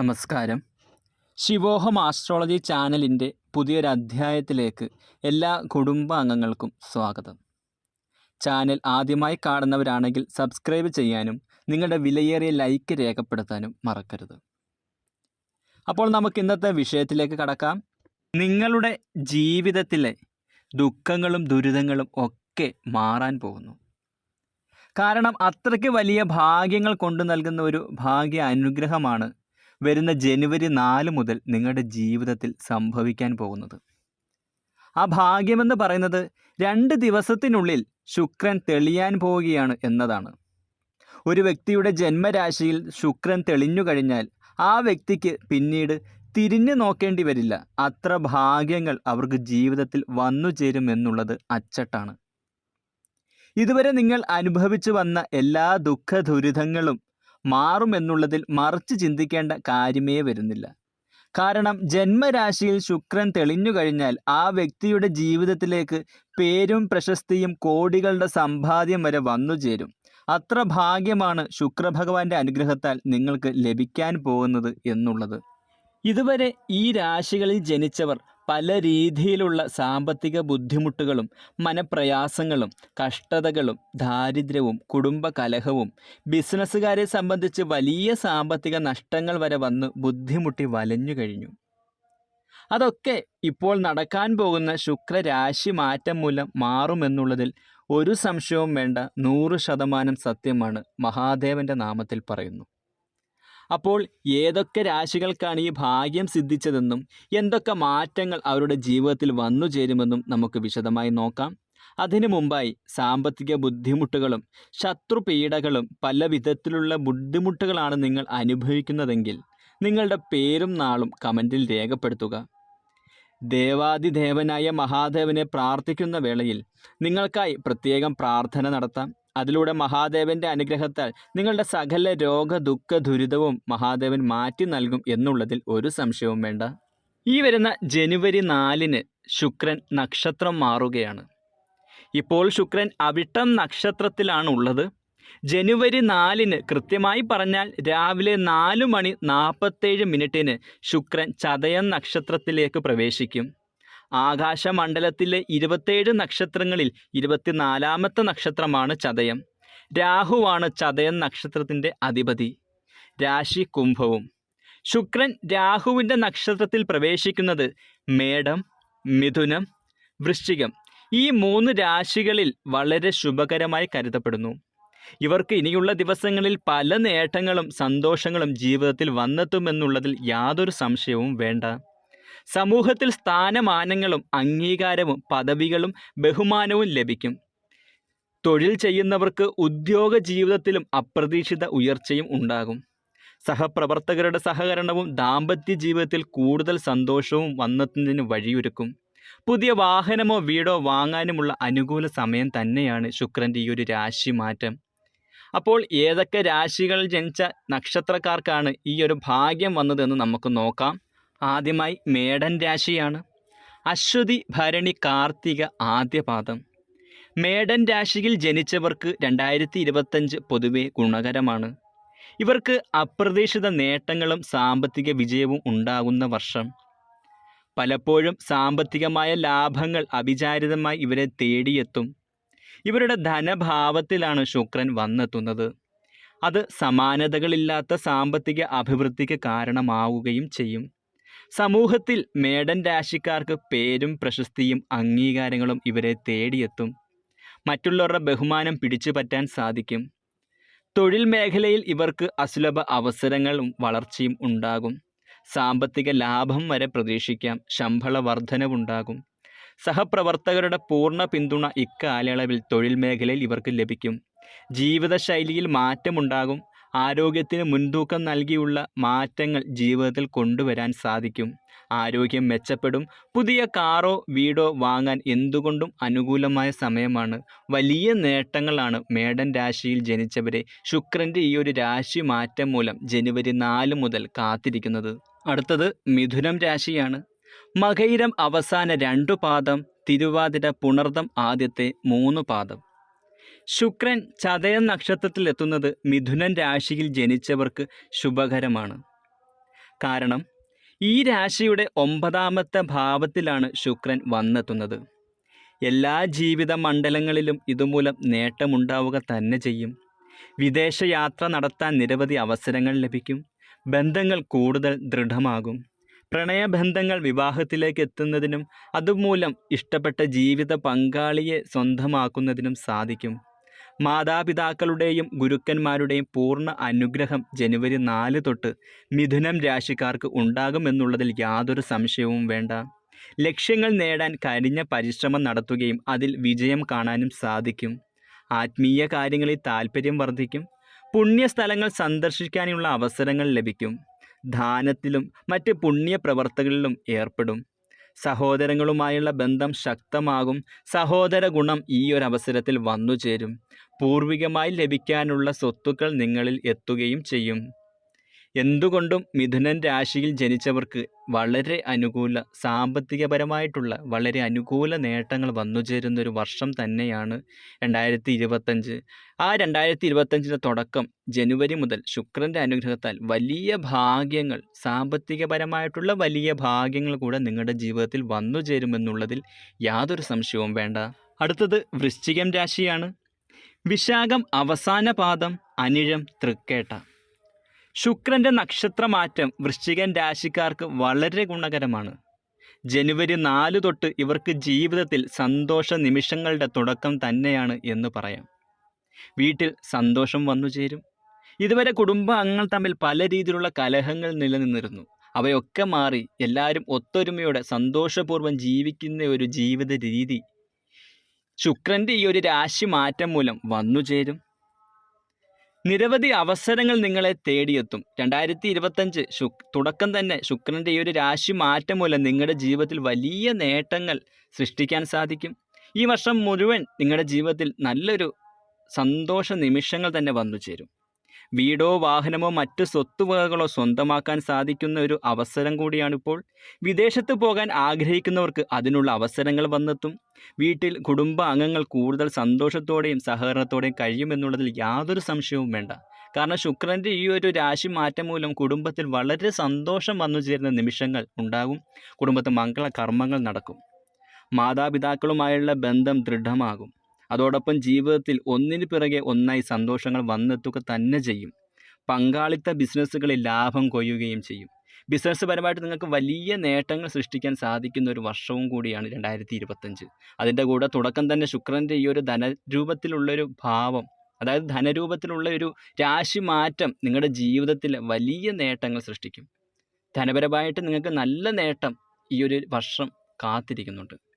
നമസ്കാരം. ശിവോഹം ആസ്ട്രോളജി ചാനലിന്റെ പുതിയൊരധ്യായത്തിലേക്ക് എല്ലാ കുടുംബാംഗങ്ങൾക്കും സ്വാഗതം. ചാനൽ ആദ്യമായി കാണുന്നവരാണെങ്കിൽ സബ്സ്ക്രൈബ് ചെയ്യാനും നിങ്ങളുടെ വിലയേറിയ ലൈക്ക് രേഖപ്പെടുത്താനും മറക്കരുത്. അപ്പോൾ നമുക്ക് ഇന്നത്തെ വിഷയത്തിലേക്ക് കടക്കാം. നിങ്ങളുടെ ജീവിതത്തിലെ ദുഃഖങ്ങളും ദുരിതങ്ങളും ഒക്കെ മാറാൻ പോകുന്നു. കാരണം അത്രയ്ക്ക് വലിയ ഭാഗ്യങ്ങൾ കൊണ്ടു നൽകുന്ന ഒരു ഭാഗ്യ അനുഗ്രഹമാണ് വരുന്ന ജനുവരി നാല് മുതൽ നിങ്ങളുടെ ജീവിതത്തിൽ സംഭവിക്കാൻ പോകുന്നത്. ആ ഭാഗ്യമെന്ന് പറയുന്നത് രണ്ട് ദിവസത്തിനുള്ളിൽ ശുക്രൻ തെളിയാൻ പോവുകയാണ് എന്നതാണ്. ഒരു വ്യക്തിയുടെ ജന്മരാശിയിൽ ശുക്രൻ തെളിഞ്ഞു കഴിഞ്ഞാൽ ആ വ്യക്തിക്ക് പിന്നീട് തിരിഞ്ഞു നോക്കേണ്ടി വരില്ല. അത്ര ഭാഗ്യങ്ങൾ അവർക്ക് ജീവിതത്തിൽ വന്നു ചേരുമെന്നുള്ളത് അച്ചട്ടാണ്. ഇതുവരെ നിങ്ങൾ അനുഭവിച്ചു വന്ന എല്ലാ ദുഃഖ ദുരിതങ്ങളും മാറുമെന്നുള്ളതിൽ മറിച്ച് ചിന്തിക്കേണ്ട കാര്യമേ വരുന്നില്ല. കാരണം ജന്മരാശിയിൽ ശുക്രൻ തെളിഞ്ഞു കഴിഞ്ഞാൽ ആ വ്യക്തിയുടെ ജീവിതത്തിലേക്ക് പേരും പ്രശസ്തിയും കോടികളുടെ സമ്പാദ്യം വരെ വന്നു ചേരും. അത്ര ഭാഗ്യമാണ് ശുക്രഭഗവാന്റെ അനുഗ്രഹത്താൽ നിങ്ങൾക്ക് ലഭിക്കാൻ പോകുന്നത് എന്നുള്ളത്. ഇതുവരെ ഈ രാശികളിൽ ജനിച്ചവർ പല രീതിയിലുള്ള സാമ്പത്തിക ബുദ്ധിമുട്ടുകളും മനപ്രയാസങ്ങളും കഷ്ടതകളും ദാരിദ്ര്യവും കുടുംബ കലഹവും ബിസിനസ്സുകാരെ സംബന്ധിച്ച് വലിയ സാമ്പത്തിക നഷ്ടങ്ങൾ വരെ വന്ന് ബുദ്ധിമുട്ടി വലഞ്ഞു കഴിഞ്ഞു. അതൊക്കെ ഇപ്പോൾ നടക്കാൻ പോകുന്ന ശുക്രരാശി മാറ്റം മൂലം മാറുമെന്നുള്ളതിൽ ഒരു സംശയവും വേണ്ട നൂറ് ശതമാനം സത്യമാണ് മഹാദേവന്റെ നാമത്തിൽ പറയുന്നു. അപ്പോൾ ഏതൊക്കെ രാശികൾക്കാണ് ഈ ഭാഗ്യം സിദ്ധിച്ചതെന്നും എന്തൊക്കെ മാറ്റങ്ങൾ അവരുടെ ജീവിതത്തിൽ വന്നു ചേരുമെന്നും നമുക്ക് വിശദമായി നോക്കാം. അതിനു മുമ്പായി സാമ്പത്തിക ബുദ്ധിമുട്ടുകളും ശത്രുപീഡകളും പല വിധത്തിലുള്ള ബുദ്ധിമുട്ടുകളാണ് നിങ്ങൾ അനുഭവിക്കുന്നതെങ്കിൽ നിങ്ങളുടെ പേരും നാളും കമന്റിൽ രേഖപ്പെടുത്തുക. ദേവാദിദേവനായ മഹാദേവനെ പ്രാർത്ഥിക്കുന്ന വേളയിൽ നിങ്ങൾക്കായി പ്രത്യേകം പ്രാർത്ഥന നടത്താം. അതിലൂടെ മഹാദേവന്റെ അനുഗ്രഹത്താൽ നിങ്ങളുടെ സകല രോഗ ദുഃഖ ദുരിതവും മഹാദേവൻ മാറ്റി നൽകും എന്നുള്ളതിൽ ഒരു സംശയവും വേണ്ട. ഈ വരുന്ന ജനുവരി നാലിന് ശുക്രൻ നക്ഷത്രം മാറുകയാണ്. ഇപ്പോൾ ശുക്രൻ അവിട്ടം നക്ഷത്രത്തിലാണ് ഉള്ളത് ജനുവരി നാലിന് കൃത്യമായി പറഞ്ഞാൽ രാവിലെ നാല് മണി നാൽപ്പത്തേഴ് മിനിറ്റിന് ശുക്രൻ ചതയം നക്ഷത്രത്തിലേക്ക് പ്രവേശിക്കും. ആകാശമണ്ഡലത്തിലെ ഇരുപത്തേഴ് നക്ഷത്രങ്ങളിൽ ഇരുപത്തിനാലാമത്തെ നക്ഷത്രമാണ് ചതയം. രാഹുവാണ് ചതയം നക്ഷത്രത്തിന്റെ അധിപതി. രാശി കുംഭവും. ശുക്രൻ രാഹുവിന്റെ നക്ഷത്രത്തിൽ പ്രവേശിക്കുന്നത് മേടം മിഥുനം വൃശ്ചികം. ഈ മൂന്ന് രാശികളിൽ വളരെ ശുഭകരമായി കരുതപ്പെടുന്നു. ഇവർക്ക് ഇനിയുള്ള ദിവസങ്ങളിൽ പല നേട്ടങ്ങളും സന്തോഷങ്ങളും ജീവിതത്തിൽ വന്നെത്തുമെന്നുള്ളതിൽ യാതൊരു സംശയവും വേണ്ട. സമൂഹത്തിൽ സ്ഥാനമാനങ്ങളും അംഗീകാരവും പദവികളും ബഹുമാനവും ലഭിക്കും. തൊഴിൽ ചെയ്യുന്നവർക്ക് ഉദ്യോഗ ജീവിതത്തിലും അപ്രതീക്ഷിത ഉയർച്ചയും ഉണ്ടാകും. സഹപ്രവർത്തകരുടെ സഹകരണവും ദാമ്പത്യ ജീവിതത്തിൽ കൂടുതൽ സന്തോഷവും വന്നെത്തുന്നതിന് വഴിയൊരുക്കും. പുതിയ വാഹനമോ വീടോ വാങ്ങാനുമുള്ള അനുകൂല സമയം തന്നെയാണ് ശുക്രന്റെ ഈ ഒരു രാശി മാറ്റം. അപ്പോൾ ഏതൊക്കെ രാശികളിൽ ജനിച്ച നക്ഷത്രക്കാർക്കാണ് ഈ ഒരു ഭാഗ്യം വന്നതെന്ന് നമുക്ക് നോക്കാം. ആദ്യമായി മേടൻ രാശിയാണ്. അശ്വതി ഭരണി കാർത്തിക ആദ്യപാദം. മേടൻ രാശിയിൽ ജനിച്ചവർക്ക് രണ്ടായിരത്തി ഇരുപത്തഞ്ച് പൊതുവെ ഗുണകരമാണ്. ഇവർക്ക് അപ്രതീക്ഷിത നേട്ടങ്ങളും സാമ്പത്തിക വിജയവും ഉണ്ടാകുന്ന വർഷം. പലപ്പോഴും സാമ്പത്തികമായ ലാഭങ്ങൾ അവിചാരിതമായി ഇവരെ തേടിയെത്തും. ഇവരുടെ ധനഭാവത്തിലാണ് ശുക്രൻ വന്നെത്തുന്നത്. അത് സമാനതകളില്ലാത്ത സാമ്പത്തിക അഭിവൃദ്ധിക്ക് കാരണമാവുകയും ചെയ്യും. സമൂഹത്തിൽ മേടൻ രാശിക്കാർക്ക് പേരും പ്രശസ്തിയും അംഗീകാരങ്ങളും ഇവരെ തേടിയെത്തും. മറ്റുള്ളവരുടെ ബഹുമാനം പിടിച്ചു പറ്റാൻ സാധിക്കും. തൊഴിൽ മേഖലയിൽ ഇവർക്ക് അസുലഭ അവസരങ്ങളും വളർച്ചയും ഉണ്ടാകും. സാമ്പത്തിക ലാഭം വരെ പ്രതീക്ഷിക്കാം. ശമ്പള വർധനവുണ്ടാകും സഹപ്രവർത്തകരുടെ പൂർണ പിന്തുണ ഇക്കാലയളവിൽ തൊഴിൽ മേഖലയിൽ ഇവർക്ക് ലഭിക്കും. ജീവിതശൈലിയിൽ മാറ്റമുണ്ടാകും. ആരോഗ്യത്തിന് മുൻതൂക്കം നൽകിയുള്ള മാറ്റങ്ങൾ ജീവിതത്തിൽ കൊണ്ടുവരാൻ സാധിക്കും. ആരോഗ്യം മെച്ചപ്പെടും. പുതിയ കാറോ വീടോ വാങ്ങാൻ എന്തുകൊണ്ടും അനുകൂലമായ സമയമാണ്. വലിയ നേട്ടങ്ങളാണ് മേടൻ രാശിയിൽ ജനിച്ചവരെ ശുക്രന്റെ ഈ ഒരു രാശി മാറ്റം മൂലം ജനുവരി നാല് മുതൽ കാത്തിരിക്കുന്നത്. അടുത്തത് മിഥുനം രാശിയാണ്. മകയിരം അവസാന രണ്ടു പാദം തിരുവാതിര പുണർദം ആദ്യത്തെ മൂന്ന് പാദം. ശുക്രൻ ചതയ നക്ഷത്രത്തിൽ എത്തുന്നത് മിഥുനൻ രാശിയിൽ ജനിച്ചവർക്ക് ശുഭകരമാണ്. കാരണം ഈ രാശിയുടെ ഒമ്പതാമത്തെ ഭാവത്തിലാണ് ശുക്രൻ വന്നെത്തുന്നത്. എല്ലാ ജീവിത മണ്ഡലങ്ങളിലും ഇതുമൂലം നേട്ടമുണ്ടാവുക തന്നെ ചെയ്യും. വിദേശയാത്ര നടത്താൻ നിരവധി അവസരങ്ങൾ ലഭിക്കും. ബന്ധങ്ങൾ കൂടുതൽ ദൃഢമാകും. പ്രണയബന്ധങ്ങൾ വിവാഹത്തിലേക്ക് എത്തുന്നതിനും അതുമൂലം ഇഷ്ടപ്പെട്ട ജീവിത പങ്കാളിയെ സ്വന്തമാക്കുന്നതിനും സാധിക്കും. മാതാപിതാക്കളുടെയും ഗുരുക്കന്മാരുടെയും പൂർണ അനുഗ്രഹം ജനുവരി നാല് തൊട്ട് മിഥുനം രാശിക്കാർക്ക് ഉണ്ടാകുമെന്നുള്ളതിൽ യാതൊരു സംശയവും വേണ്ട. ലക്ഷ്യങ്ങൾ നേടാൻ കരിഞ്ഞ പരിശ്രമം നടത്തുകയും അതിൽ വിജയം കാണാനും സാധിക്കും. ആത്മീയ കാര്യങ്ങളിൽ താല്പര്യം വർദ്ധിക്കും. പുണ്യസ്ഥലങ്ങൾ സന്ദർശിക്കാനുള്ള അവസരങ്ങൾ ലഭിക്കും. ദാനത്തിലും മറ്റ് പുണ്യ പ്രവർത്തകളിലും ഏർപ്പെടും. സഹോദരങ്ങളുമായുള്ള ബന്ധം ശക്തമാകും. സഹോദര ഗുണം ഈ ഒരു അവസരത്തിൽ വന്നു ചേരും പൂർവികമായി ലഭിക്കാനുള്ള സ്വത്തുക്കൾ നിങ്ങളിൽ എത്തുകയും ചെയ്യും. എന്തുകൊണ്ടും മിഥുനൻ രാശിയിൽ ജനിച്ചവർക്ക് വളരെ അനുകൂല സാമ്പത്തികപരമായിട്ടുള്ള വളരെ അനുകൂല നേട്ടങ്ങൾ വന്നു ഒരു വർഷം തന്നെയാണ് രണ്ടായിരത്തി ഇരുപത്തഞ്ച് ആ രണ്ടായിരത്തി ഇരുപത്തഞ്ചിന്റെ തുടക്കം ജനുവരി മുതൽ ശുക്രന്റെ അനുഗ്രഹത്താൽ വലിയ ഭാഗ്യങ്ങൾ സാമ്പത്തികപരമായിട്ടുള്ള വലിയ ഭാഗ്യങ്ങൾ കൂടെ നിങ്ങളുടെ ജീവിതത്തിൽ വന്നു ചേരുമെന്നുള്ളതിൽ യാതൊരു സംശയവും വേണ്ട. അടുത്തത് വൃശ്ചികം രാശിയാണ്. വിശാഖം അവസാന പാദം അനിഴം തൃക്കേട്ട. ശുക്രന്റെ നക്ഷത്രമാറ്റം വൃശ്ചികൻ രാശിക്കാർക്ക് വളരെ ഗുണകരമാണ്. ജനുവരി നാല് തൊട്ട് ഇവർക്ക് ജീവിതത്തിൽ സന്തോഷ നിമിഷങ്ങളുടെ തുടക്കം തന്നെയാണ് എന്ന് പറയാം. വീട്ടിൽ സന്തോഷം വന്നു ചേരും. ഇതുവരെ കുടുംബാംഗങ്ങൾ തമ്മിൽ പല രീതിയിലുള്ള കലഹങ്ങൾ നിലനിന്നിരുന്നു. അവയൊക്കെ മാറി എല്ലാവരും ഒത്തൊരുമയോടെ സന്തോഷപൂർവം ജീവിക്കുന്ന ഒരു ജീവിത രീതി ശുക്രന്റെ ഈ ഒരു രാശി മാറ്റം മൂലം വന്നു ചേരും. നിരവധി അവസരങ്ങൾ നിങ്ങളെ തേടിയെത്തും. രണ്ടായിരത്തി ഇരുപത്തഞ്ച് തുടക്കം തന്നെ ശുക്രന്റെ ഈ ഒരു രാശി മാറ്റം മൂലം നിങ്ങളുടെ ജീവിതത്തിൽ വലിയ നേട്ടങ്ങൾ സൃഷ്ടിക്കാൻ സാധിക്കും. ഈ വർഷം മുഴുവൻ നിങ്ങളുടെ ജീവിതത്തിൽ നല്ലൊരു സന്തോഷ നിമിഷങ്ങൾ തന്നെ വന്നു ചേരും. വീടോ വാഹനമോ മറ്റ് സ്വത്തുവകകളോ സ്വന്തമാക്കാൻ സാധിക്കുന്ന ഒരു അവസരം കൂടിയാണിപ്പോൾ. വിദേശത്ത് പോകാൻ ആഗ്രഹിക്കുന്നവർക്ക് അതിനുള്ള അവസരങ്ങൾ വന്നെത്തും. വീട്ടിൽ കുടുംബ അംഗങ്ങൾ കൂടുതൽ സന്തോഷത്തോടെയും സഹകരണത്തോടെയും കഴിയുമെന്നുള്ളതിൽ യാതൊരു സംശയവും വേണ്ട. കാരണം ശുക്രന്റെ ഈ ഒരു രാശി മാറ്റം മൂലം കുടുംബത്തിൽ വളരെ സന്തോഷം വന്നു ചേരുന്ന നിമിഷങ്ങൾ ഉണ്ടാകും. കുടുംബത്തിൽ മംഗള കർമ്മങ്ങൾ നടക്കും. മാതാപിതാക്കളുമായുള്ള ബന്ധം ദൃഢമാകും. അതോടൊപ്പം ജീവിതത്തിൽ ഒന്നിനു പിറകെ ഒന്നായി സന്തോഷങ്ങൾ വന്നെത്തുക തന്നെ ചെയ്യും. പങ്കാളിത്ത ബിസിനസ്സുകളിൽ ലാഭം കൊയ്യുകയും ചെയ്യും. ബിസിനസ് പരമായിട്ട് നിങ്ങൾക്ക് വലിയ നേട്ടങ്ങൾ സൃഷ്ടിക്കാൻ സാധിക്കുന്ന ഒരു വർഷവും കൂടിയാണ് രണ്ടായിരത്തി ഇരുപത്തഞ്ച് അതിന്റെ കൂടെ തുടക്കം തന്നെ ശുക്രന്റെ ഈ ഒരു ധനരൂപത്തിലുള്ളൊരു ഭാവം അതായത് ധനരൂപത്തിലുള്ള ഒരു രാശി മാറ്റം നിങ്ങളുടെ ജീവിതത്തിൽ വലിയ നേട്ടങ്ങൾ സൃഷ്ടിക്കും. ധനപരമായിട്ട് നിങ്ങൾക്ക് നല്ല നേട്ടം ഈ ഒരു വർഷം കാത്തിരിക്കുന്നുണ്ട്.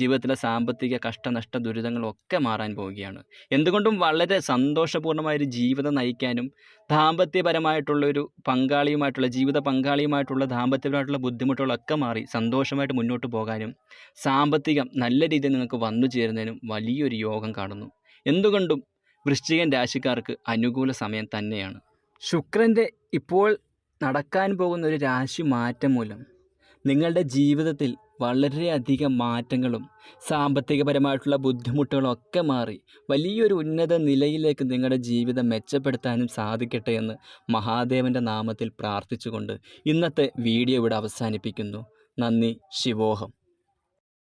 ജീവിതത്തിലെ സാമ്പത്തിക കഷ്ടനഷ്ട ദുരിതങ്ങളൊക്കെ മാറാൻ പോവുകയാണ്. എന്തുകൊണ്ടും വളരെ സന്തോഷപൂർണമായൊരു ജീവിതം നയിക്കാനും ദാമ്പത്യപരമായിട്ടുള്ളൊരു പങ്കാളിയുമായിട്ടുള്ള ജീവിത പങ്കാളിയുമായിട്ടുള്ള ദാമ്പത്യപരമായിട്ടുള്ള ബുദ്ധിമുട്ടുകളൊക്കെ മാറി സന്തോഷമായിട്ട് മുന്നോട്ട് പോകാനും സാമ്പത്തികം നല്ല രീതിയിൽ നിങ്ങൾക്ക് വന്നു ചേരുന്നതിനും വലിയൊരു യോഗം കാണുന്നു. എന്തുകൊണ്ടും വൃശ്ചികൻ രാശിക്കാർക്ക് അനുകൂല സമയം തന്നെയാണ്. ശുക്രന്റെ ഇപ്പോൾ നടക്കാൻ പോകുന്ന ഒരു രാശി മാറ്റം മൂലം നിങ്ങളുടെ ജീവിതത്തിൽ വളരെയധികം മാറ്റങ്ങളും സാമ്പത്തികപരമായിട്ടുള്ള ബുദ്ധിമുട്ടുകളും ഒക്കെ മാറി വലിയൊരു ഉന്നത നിലയിലേക്ക് നിങ്ങളുടെ ജീവിതം മെച്ചപ്പെടുത്താനും സാധിക്കട്ടെ എന്ന് മഹാദേവന്റെ നാമത്തിൽ പ്രാർത്ഥിച്ചുകൊണ്ട് ഇന്നത്തെ വീഡിയോ ഇവിടെ അവസാനിപ്പിക്കുന്നു. നന്ദി ശിവോഹം.